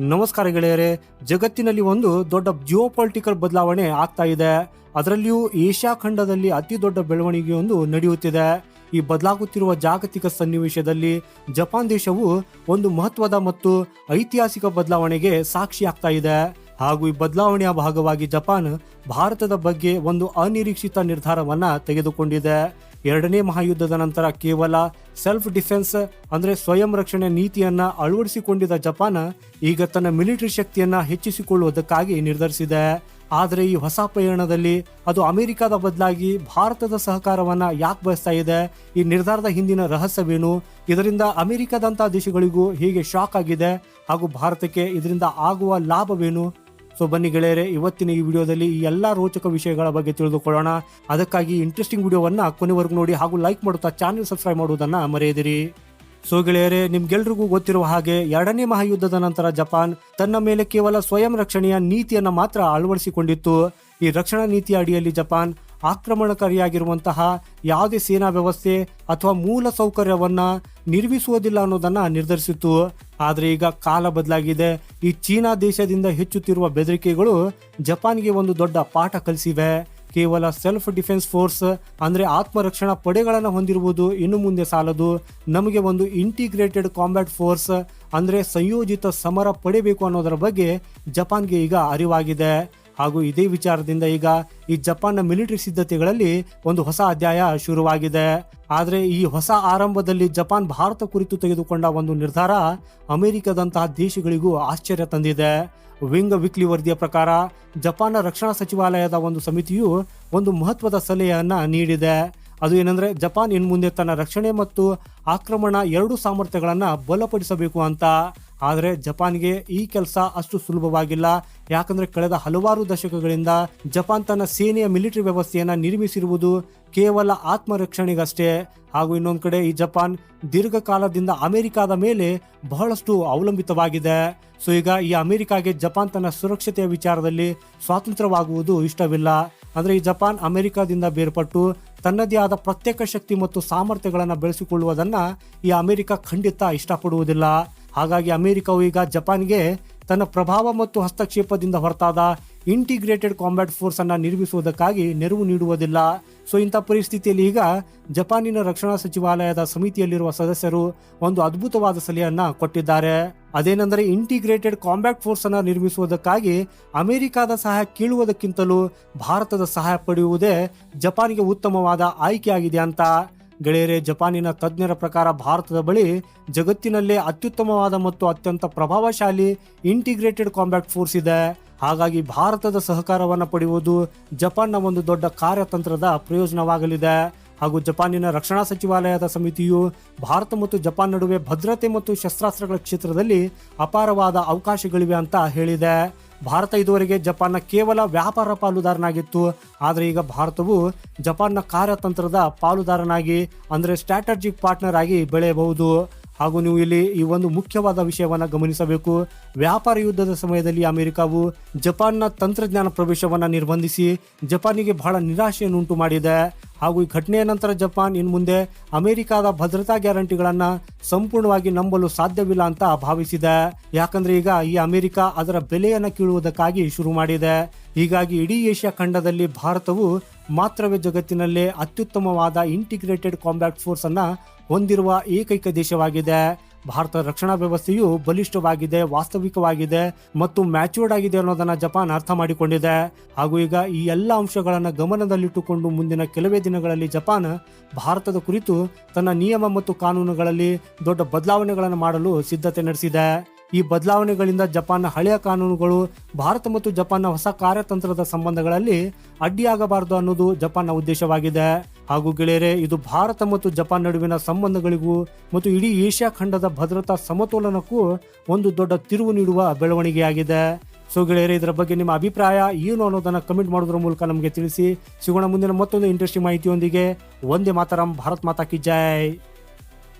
ನಮಸ್ಕಾರ ಗೆಳೆಯರೇ, ಜಗತ್ತಿನಲ್ಲಿ ಒಂದು ದೊಡ್ಡ ಜಿಯೋ ಪೊಲಿಟಿಕಲ್ ಬದಲಾವಣೆ ಆಗ್ತಾ ಇದೆ. ಅದರಲ್ಲಿಯೂ ಏಷ್ಯಾ ಖಂಡದಲ್ಲಿ ಅತಿ ದೊಡ್ಡ ಬೆಳವಣಿಗೆಯೊಂದು ನಡೆಯುತ್ತಿದೆ. ಈ ಬದಲಾಗುತ್ತಿರುವ ಜಾಗತಿಕ ಸನ್ನಿವೇಶದಲ್ಲಿ ಜಪಾನ್ ದೇಶವು ಒಂದು ಮಹತ್ವದ ಮತ್ತು ಐತಿಹಾಸಿಕ ಬದಲಾವಣೆಗೆ ಸಾಕ್ಷಿಯಾಗ್ತಾ ಇದೆ. ಹಾಗೂ ಈ ಬದಲಾವಣೆಯ ಭಾಗವಾಗಿ ಜಪಾನ್ ಭಾರತದ ಬಗ್ಗೆ ಒಂದು ಅನಿರೀಕ್ಷಿತ ನಿರ್ಧಾರವನ್ನ ತೆಗೆದುಕೊಂಡಿದೆ. ಎರಡನೇ ಮಹಾಯುದ್ಧದ ನಂತರ ಕೇವಲ ಸೆಲ್ಫ್ ಡಿಫೆನ್ಸ್ ಅಂದ್ರೆ ಸ್ವಯಂ ರಕ್ಷಣೆ ನೀತಿಯನ್ನ ಅಳವಡಿಸಿಕೊಂಡಿದ್ದ ಜಪಾನ್ ಈಗ ತನ್ನ ಮಿಲಿಟರಿ ಶಕ್ತಿಯನ್ನ ಹೆಚ್ಚಿಸಿಕೊಳ್ಳುವುದಕ್ಕಾಗಿ ನಿರ್ಧರಿಸಿದೆ. ಆದರೆ ಈ ಹೊಸ ಪ್ರಯಾಣದಲ್ಲಿ ಅದು ಅಮೆರಿಕದ ಬದಲಾಗಿ ಭಾರತದ ಸಹಕಾರವನ್ನ ಯಾಕೆ ಬಯಸ್ತಾ ಇದೆ? ಈ ನಿರ್ಧಾರದ ಹಿಂದಿನ ರಹಸ್ಯವೇನು? ಇದರಿಂದ ಅಮೆರಿಕದಂತಹ ದೇಶಗಳಿಗೂ ಹೀಗೆ ಶಾಕ್ ಆಗಿದೆ? ಹಾಗೂ ಭಾರತಕ್ಕೆ ಇದರಿಂದ ಆಗುವ ಲಾಭವೇನು? ಸೊ ಬನ್ನಿ ಗೆಳೆಯರೆ, ಇವತ್ತಿನ ಈ ವಿಡಿಯೋದಲ್ಲಿ ಈ ಎಲ್ಲ ರೋಚಕ ವಿಷಯಗಳ ಬಗ್ಗೆ ತಿಳಿದುಕೊಳ್ಳೋಣ. ಅದಕ್ಕಾಗಿ ಇಂಟ್ರೆಸ್ಟಿಂಗ್ ವಿಡಿಯೋವನ್ನ ಕೊನೆವರೆಗೂ ನೋಡಿ ಹಾಗೂ ಲೈಕ್ ಮಾಡುತ್ತಾ ಚಾನೆಲ್ ಸಬ್ಸ್ಕ್ರೈಬ್ ಮಾಡುವುದನ್ನ ಮರೆಯದಿರಿ. ಸೊ ಗೆಳೆಯರೆ, ನಿಮ್ಗೆಲ್ರಿಗೂ ಗೊತ್ತಿರುವ ಹಾಗೆ ಎರಡನೇ ಮಹಾಯುದ್ಧದ ನಂತರ ಜಪಾನ್ ತನ್ನ ಮೇಲೆ ಕೇವಲ ಸ್ವಯಂ ರಕ್ಷಣೆಯ ನೀತಿಯನ್ನು ಮಾತ್ರ ಅಳವಡಿಸಿಕೊಂಡಿತ್ತು. ಈ ರಕ್ಷಣಾ ನೀತಿಯ ಅಡಿಯಲ್ಲಿ ಜಪಾನ್ ಆಕ್ರಮಣಕಾರಿಯಾಗಿರುವಂತಹ ಯಾವುದೇ ಸೇನಾ ವ್ಯವಸ್ಥೆ ಅಥವಾ ಮೂಲ ಸೌಕರ್ಯವನ್ನ ನಿರ್ಮಿಸುವುದಿಲ್ಲ ಅನ್ನೋದನ್ನ ನಿರ್ಧರಿಸಿತ್ತು. ಆದ್ರೆ ಈಗ ಕಾಲ ಬದಲಾಗಿದೆ. ಈ ಚೀನಾ ದೇಶದಿಂದ ಹೆಚ್ಚುತ್ತಿರುವ ಬೆದರಿಕೆಗಳು ಜಪಾನ್ಗೆ ಒಂದು ದೊಡ್ಡ ಪಾಠ ಕಲಿಸಿವೆ. ಕೇವಲ ಸೆಲ್ಫ್ ಡಿಫೆನ್ಸ್ ಫೋರ್ಸ್ ಅಂದರೆ ಆತ್ಮರಕ್ಷಣಾ ಪಡೆಗಳನ್ನು ಹೊಂದಿರುವುದು ಇನ್ನು ಮುಂದೆ ಸಾಲದು. ನಮಗೆ ಒಂದು ಇಂಟಿಗ್ರೇಟೆಡ್ ಕಾಂಬ್ಯಾಟ್ ಫೋರ್ಸ್ ಅಂದರೆ ಸಂಯೋಜಿತ ಸಮರ ಪಡೆಯಬೇಕು ಅನ್ನೋದರ ಬಗ್ಗೆ ಜಪಾನ್ಗೆ ಈಗ ಅರಿವಾಗಿದೆ. ಹಾಗೂ ಇದೇ ವಿಚಾರದಿಂದ ಈಗ ಈ ಜಪಾನ್ನ ಮಿಲಿಟರಿ ಸಿದ್ಧತೆಗಳಲ್ಲಿ ಒಂದು ಹೊಸ ಅಧ್ಯಾಯ ಶುರುವಾಗಿದೆ. ಆದರೆ ಈ ಹೊಸ ಆರಂಭದಲ್ಲಿ ಜಪಾನ್ ಭಾರತ ಕುರಿತು ತೆಗೆದುಕೊಂಡ ಒಂದು ನಿರ್ಧಾರ ಅಮೆರಿಕದಂತಹ ದೇಶಗಳಿಗೂ ಆಶ್ಚರ್ಯ ತಂದಿದೆ. ವಿಂಗ್ ವಿಕ್ಲಿ ವರದಿಯ ಪ್ರಕಾರ ಜಪಾನ್ನ ರಕ್ಷಣಾ ಸಚಿವಾಲಯದ ಒಂದು ಸಮಿತಿಯು ಒಂದು ಮಹತ್ವದ ಸಲಹೆಯನ್ನು ನೀಡಿದೆ. ಅದು ಏನಂದ್ರೆ ಜಪಾನ್ ಇನ್ನು ಮುಂದೆ ತನ್ನ ರಕ್ಷಣೆ ಮತ್ತು ಆಕ್ರಮಣ ಎರಡು ಸಾಮರ್ಥ್ಯಗಳನ್ನು ಬಲಪಡಿಸಬೇಕು ಅಂತ. ಆದರೆ ಜಪಾನ್ಗೆ ಈ ಕೆಲಸ ಅಷ್ಟು ಸುಲಭವಾಗಿಲ್ಲ. ಯಾಕಂದ್ರೆ ಕಳೆದ ಹಲವಾರು ದಶಕಗಳಿಂದ ಜಪಾನ್ ತನ್ನ ಸೇನೆಯ ಮಿಲಿಟರಿ ವ್ಯವಸ್ಥೆಯನ್ನು ನಿರ್ಮಿಸಿರುವುದು ಕೇವಲ ಆತ್ಮರಕ್ಷಣೆಗಷ್ಟೇ. ಹಾಗೂ ಇನ್ನೊಂದು ಕಡೆ ಈ ಜಪಾನ್ ದೀರ್ಘಕಾಲದಿಂದ ಅಮೆರಿಕಾದ ಮೇಲೆ ಬಹಳಷ್ಟು ಅವಲಂಬಿತವಾಗಿದೆ. ಸೊ, ಈಗ ಈ ಅಮೆರಿಕಾಗೆ ಜಪಾನ್ ತನ್ನ ಸುರಕ್ಷತೆಯ ವಿಚಾರದಲ್ಲಿ ಸ್ವಾತಂತ್ರ್ಯವಾಗುವುದು ಇಷ್ಟವಿಲ್ಲ. ಅಂದ್ರೆ ಈ ಜಪಾನ್ ಅಮೆರಿಕಾದಿಂದ ಬೇರ್ಪಟ್ಟು ತನ್ನದೇ ಆದ ಪ್ರತ್ಯೇಕ ಶಕ್ತಿ ಮತ್ತು ಸಾಮರ್ಥ್ಯಗಳನ್ನು ಬೆಳೆಸಿಕೊಳ್ಳುವುದನ್ನ ಈ ಅಮೆರಿಕ ಖಂಡಿತ ಇಷ್ಟಪಡುವುದಿಲ್ಲ. ಹಾಗಾಗಿ ಅಮೆರಿಕವು ಈಗ ಜಪಾನ್ಗೆ ತನ್ನ ಪ್ರಭಾವ ಮತ್ತು ಹಸ್ತಕ್ಷೇಪದಿಂದ ಹೊರತಾದ ಇಂಟಿಗ್ರೇಟೆಡ್ ಕಾಂಬ್ಯಾಟ್ ಫೋರ್ಸ್ ಅನ್ನು ನಿರ್ಮಿಸುವುದಕ್ಕಾಗಿ ನೆರವು ನೀಡುವುದಿಲ್ಲ. ಸೊ ಇಂಥ ಪರಿಸ್ಥಿತಿಯಲ್ಲಿ ಈಗ ಜಪಾನಿನ ರಕ್ಷಣಾ ಸಚಿವಾಲಯದ ಸಮಿತಿಯಲ್ಲಿರುವ ಸದಸ್ಯರು ಒಂದು ಅದ್ಭುತವಾದ ಸಲಹೆಯನ್ನು ಕೊಟ್ಟಿದ್ದಾರೆ. ಅದೇನೆಂದರೆ ಇಂಟಿಗ್ರೇಟೆಡ್ ಕಾಂಬ್ಯಾಕ್ಟ್ ಫೋರ್ಸ್ ಅನ್ನು ನಿರ್ಮಿಸುವುದಕ್ಕಾಗಿ ಅಮೆರಿಕದ ಸಹಾಯ ಕೇಳುವುದಕ್ಕಿಂತಲೂ ಭಾರತದ ಸಹಾಯ ಪಡೆಯುವುದೇ ಜಪಾನ್ಗೆ ಉತ್ತಮವಾದ ಆಯ್ಕೆಯಾಗಿದೆ ಅಂತ. ಗೆಳೆಯರೆ, ಜಪಾನಿನ ತಜ್ಞರ ಪ್ರಕಾರ ಭಾರತದ ಬಳಿ ಜಗತ್ತಿನಲ್ಲೇ ಅತ್ಯುತ್ತಮವಾದ ಮತ್ತು ಅತ್ಯಂತ ಪ್ರಭಾವಶಾಲಿ ಇಂಟಿಗ್ರೇಟೆಡ್ ಕಾಂಬ್ಯಾಕ್ಟ್ ಫೋರ್ಸ್ ಇದೆ. ಹಾಗಾಗಿ ಭಾರತದ ಸಹಕಾರವನ್ನು ಪಡೆಯುವುದು ಜಪಾನ್ನ ಒಂದು ದೊಡ್ಡ ಕಾರ್ಯತಂತ್ರದ ಪ್ರಯೋಜನವಾಗಲಿದೆ. ಹಾಗೂ ಜಪಾನಿನ ರಕ್ಷಣಾ ಸಚಿವಾಲಯದ ಸಮಿತಿಯು ಭಾರತ ಮತ್ತು ಜಪಾನ್ ನಡುವೆ ಭದ್ರತೆ ಮತ್ತು ಶಸ್ತ್ರಾಸ್ತ್ರಗಳ ಕ್ಷೇತ್ರದಲ್ಲಿ ಅಪಾರವಾದ ಅವಕಾಶಗಳಿವೆ ಅಂತ ಹೇಳಿದೆ. ಭಾರತ ಇದುವರೆಗೆ ಜಪಾನ್ನ ಕೇವಲ ವ್ಯಾಪಾರ ಪಾಲುದಾರನಾಗಿತ್ತು. ಆದರೆ ಈಗ ಭಾರತವು ಜಪಾನ್ನ ಕಾರ್ಯತಂತ್ರದ ಪಾಲುದಾರನಾಗಿ, ಅಂದರೆ ಸ್ಟ್ರಾಟಜಿಕ್ ಪಾರ್ಟ್ನರ್ ಆಗಿ ಬೆಳೆಯಬಹುದು. ಹಾಗೂ ನೀವು ಇಲ್ಲಿ ಈ ಒಂದು ಮುಖ್ಯವಾದ ವಿಷಯವನ್ನು ಗಮನಿಸಬೇಕು. ವ್ಯಾಪಾರ ಯುದ್ಧದ ಸಮಯದಲ್ಲಿ ಅಮೆರಿಕವು ಜಪಾನ್ನ ತಂತ್ರಜ್ಞಾನ ಪ್ರವೇಶವನ್ನು ನಿರ್ಬಂಧಿಸಿ ಜಪಾನಿಗೆ ಬಹಳ ನಿರಾಶೆಯನ್ನು ಉಂಟು ಮಾಡಿದೆ. ಹಾಗೂ ಈ ಘಟನೆಯ ನಂತರ ಜಪಾನ್ ಇನ್ನು ಮುಂದೆ ಅಮೆರಿಕಾದ ಭದ್ರತಾ ಗ್ಯಾರಂಟಿಗಳನ್ನು ಸಂಪೂರ್ಣವಾಗಿ ನಂಬಲು ಸಾಧ್ಯವಿಲ್ಲ ಅಂತ ಭಾವಿಸಿದೆ. ಯಾಕಂದ್ರೆ ಈಗ ಈ ಅಮೆರಿಕ ಅದರ ಬೆಲೆಯನ್ನು ಕೀಳುವುದಕ್ಕಾಗಿ ಶುರು ಮಾಡಿದೆ. ಹೀಗಾಗಿ ಇಡೀ ಏಷ್ಯಾ ಖಂಡದಲ್ಲಿ ಭಾರತವು ಮಾತ್ರವೇ ಜಗತ್ತಿನಲ್ಲೇ ಅತ್ಯುತ್ತಮವಾದ ಇಂಟಿಗ್ರೇಟೆಡ್ ಕಾಂಬ್ಯಾಕ್ಟ್ ಫೋರ್ಸ್ ಅನ್ನ ಹೊಂದಿರುವ ಏಕೈಕ ದೇಶವಾಗಿದೆ. ಭಾರತ ರಕ್ಷಣಾ ವ್ಯವಸ್ಥೆಯು ಬಲಿಷ್ಠವಾಗಿದೆ, ವಾಸ್ತವಿಕವಾಗಿದೆ ಮತ್ತು ಮ್ಯಾಚುರ್ಡ್ ಆಗಿದೆ ಅನ್ನೋದನ್ನ ಜಪಾನ್ ಅರ್ಥ ಮಾಡಿಕೊಂಡಿದೆ. ಹಾಗೂ ಈಗ ಈ ಎಲ್ಲ ಅಂಶಗಳನ್ನು ಗಮನದಲ್ಲಿಟ್ಟುಕೊಂಡು ಮುಂದಿನ ಕೆಲವೇ ದಿನಗಳಲ್ಲಿ ಜಪಾನ್ ಭಾರತದ ಕುರಿತು ತನ್ನ ನಿಯಮ ಮತ್ತು ಕಾನೂನುಗಳಲ್ಲಿ ದೊಡ್ಡ ಬದಲಾವಣೆಗಳನ್ನು ಮಾಡಲು ಸಿದ್ಧತೆ ನಡೆಸಿದೆ. ಈ ಬದಲಾವಣೆಗಳಿಂದ ಜಪಾನ್ನ ಹಳೆಯ ಕಾನೂನುಗಳು, ಭಾರತ ಮತ್ತು ಜಪಾನ್ನ ಹೊಸ ಕಾರ್ಯತಂತ್ರದ ಸಂಬಂಧಗಳಲ್ಲಿ ಅಡ್ಡಿಯಾಗಬಾರದು ಅನ್ನೋದು ಜಪಾನ್ನ ಉದ್ದೇಶವಾಗಿದೆ. ಹಾಗೂ ಗೆಳೆಯರೆ, ಇದು ಭಾರತ ಮತ್ತು ಜಪಾನ್ ನಡುವಿನ ಸಂಬಂಧಗಳಿಗೂ ಮತ್ತು ಇಡೀ ಏಷ್ಯಾ ಖಂಡದ ಭದ್ರತಾ ಸಮತೋಲನಕ್ಕೂ ಒಂದು ದೊಡ್ಡ ತಿರುವು ನೀಡುವ ಬೆಳವಣಿಗೆಯಾಗಿದೆ. ಸೊ ಗೆಳೆಯರೆ, ಇದರ ಬಗ್ಗೆ ನಿಮ್ಮ ಅಭಿಪ್ರಾಯ ಏನು ಅನ್ನೋದನ್ನು ಕಮೆಂಟ್ ಮಾಡೋದ್ರ ಮೂಲಕ ನಮಗೆ ತಿಳಿಸಿ. ಸಿಗೋಣ ಮುಂದಿನ ಮತ್ತೊಂದು ಇಂಟ್ರೆಸ್ಟಿಂಗ್ ಮಾಹಿತಿಯೊಂದಿಗೆ. ಒಂದೇ ಮಾತರಂ, ಭಾರತ್ ಮಾತಾ ಕಿ ಜೈ.